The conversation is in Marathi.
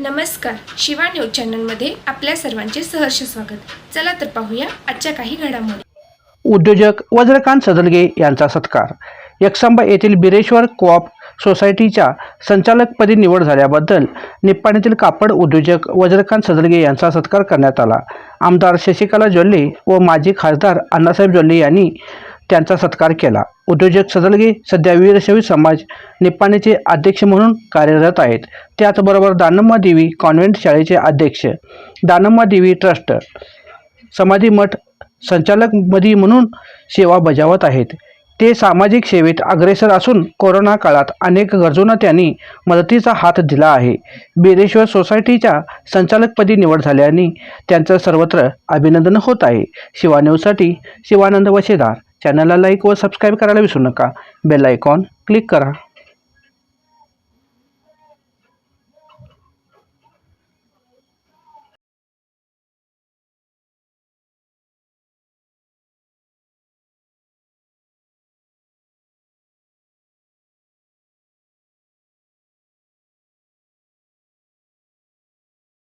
शिवा न्यूज चॅनलमध्ये आपल्या सर्वांचे सहर्ष स्वागत. चला तर पाहूया आजच्या काही घडामोडी. उद्योजक वज्रकांत सदलगे यांचा सत्कार. यक्षांबा येथील बिरेश्वर कोऑप सोसायटीच्या संचालकपदी निवड झाल्याबद्दल निप्पाणीतील कापड उद्योजक वज्रकांत सदलगे यांचा सत्कार करण्यात आला. आमदार शशिकला जोल्ले व माजी खासदार अण्णासाहेब जोल्ले यांनी त्यांचा सत्कार केला. उद्योजक सदलगे सध्या वीरशैव समाज निप्पाणीचे अध्यक्ष म्हणून कार्यरत आहेत. त्याचबरोबर दानम्मा देवी कॉन्व्हेंट शाळेचे अध्यक्ष दानम्मा देवी ट्रस्ट समाधी मठ संचालकपदी म्हणून सेवा बजावत आहेत. ते सामाजिक सेवेत अग्रेसर असून कोरोना काळात अनेक गरजूंना त्यांनी मदतीचा हात दिला आहे. बिरेश्वर सोसायटीच्या संचालकपदी निवड झाल्याने त्यांचं सर्वत्र अभिनंदन होत आहे. शिवा शिवानंद वशेदार. चॅनलला लाईक व सबस्क्राईब करायला विसरू नका. बेल आयकॉन क्लिक करा.